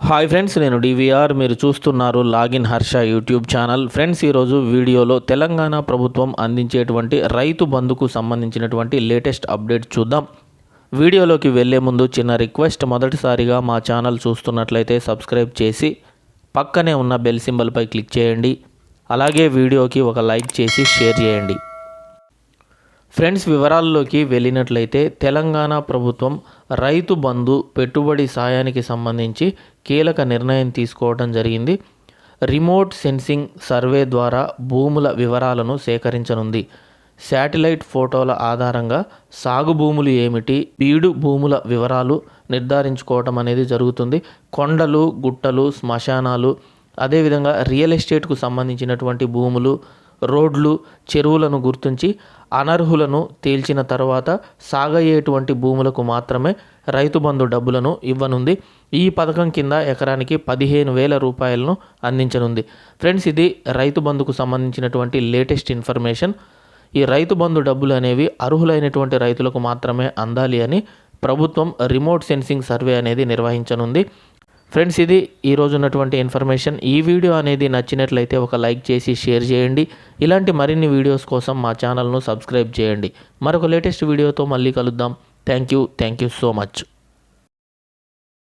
Hi friends నేను DVR మీరు చూస్తున్నారు login Harsha YouTube channel friends ఈరోజు వీడియోలో తెలంగాణ ప్రభుత్వం అందించేటువంటి రైతు బంధుకు సంబంధించినటువంటి లేటెస్ట్ అప్డేట్ చూద్దాం. వీడియోలోకి వెళ్ళే ముందు చిన్న రిక్వెస్ట్ మొదటిసారిగా మా ఛానల్ చూస్తున్నట్లయితే సబ్స్క్రైబ్ చేసి పక్కనే ఉన్న బెల్ సింబల్పై క్లిక్ చేయండి. అలాగే వీడియోకి ఒక లైక్ చేసి షేర్ చేయండి. ఫ్రెండ్స్ వివరాల్లోకి వెళ్ళినట్లయితే తెలంగాణ ప్రభుత్వం రైతు బంధు పెట్టుబడి సాయానికి సంబంధించి కీలక నిర్ణయం తీసుకోవడం జరిగింది. రిమోట్ సెన్సింగ్ సర్వే ద్వారా భూముల వివరాలను సేకరించనుంది. శాటిలైట్ ఫోటోల ఆధారంగా సాగు భూములు ఏమిటి బీడు భూముల వివరాలు నిర్ధారించుకోవటం అనేది జరుగుతుంది. కొండలు గుట్టలు శ్మశానాలు అదేవిధంగా రియల్ ఎస్టేట్కు సంబంధించినటువంటి భూములు రోడ్లు చెరువులను గుర్తించి అనర్హులను తేల్చిన తర్వాత సాగయ్యేటువంటి భూములకు మాత్రమే రైతు బంధు డబ్బులను ఇవ్వనుంది. ఈ పథకం కింద ఎకరానికి పదిహేను వేల రూపాయలను అందించనుంది. ఫ్రెండ్స్ ఇది రైతు బంధుకు సంబంధించినటువంటి లేటెస్ట్ ఇన్ఫర్మేషన్. ఈ రైతు బంధు డబ్బులు అనేవి అర్హులైనటువంటి రైతులకు మాత్రమే అందాలి అని ప్రభుత్వం రిమోట్ సెన్సింగ్ సర్వే అనేది నిర్వహించనుంది. ఫ్రెండ్స్ ఇది ఈరోజు ఉన్నటువంటి ఇన్ఫర్మేషన్. ఈ వీడియో అనేది నచ్చినట్లయితే ఒక లైక్ చేసి షేర్ చేయండి. ఇలాంటి మరిన్ని వీడియోస్ కోసం మా ఛానల్ను సబ్స్క్రైబ్ చేయండి. మరొక లేటెస్ట్ వీడియోతో మళ్ళీ కలుద్దాం. Thank you. Thank you so much.